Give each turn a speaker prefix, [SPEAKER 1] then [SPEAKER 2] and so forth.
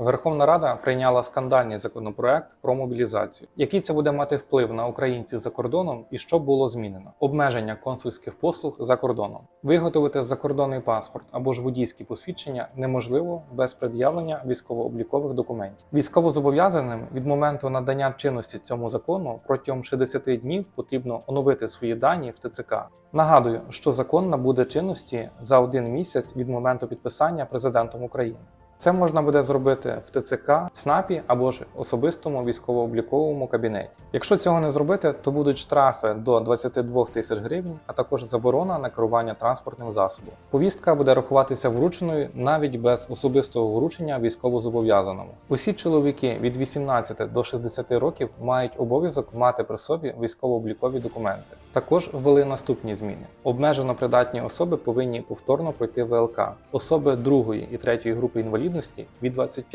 [SPEAKER 1] Верховна Рада прийняла скандальний законопроект про мобілізацію. Який це буде мати вплив на українців за кордоном і що було змінено? Обмеження консульських послуг за кордоном. Виготовити закордонний паспорт або ж водійські посвідчення неможливо без пред'явлення військово-облікових документів. Військовозобов'язаним від моменту надання чинності цьому закону протягом 60 днів потрібно оновити свої дані в ТЦК. Нагадую, що закон набуде чинності за один місяць від моменту підписання президентом України. Це можна буде зробити в ТЦК, ЦНАПі або ж особистому військово-обліковому кабінеті. Якщо цього не зробити, то будуть штрафи до 22 тисяч гривень, а також заборона на керування транспортним засобом. Повістка буде рахуватися врученою навіть без особистого вручення військовозобов'язаному. Усі чоловіки від 18 до 60 років мають обов'язок мати при собі військово-облікові документи. Також ввели наступні зміни: обмежено придатні особи повинні повторно пройти ВЛК. Особи другої і третьої групи інвалідності від 25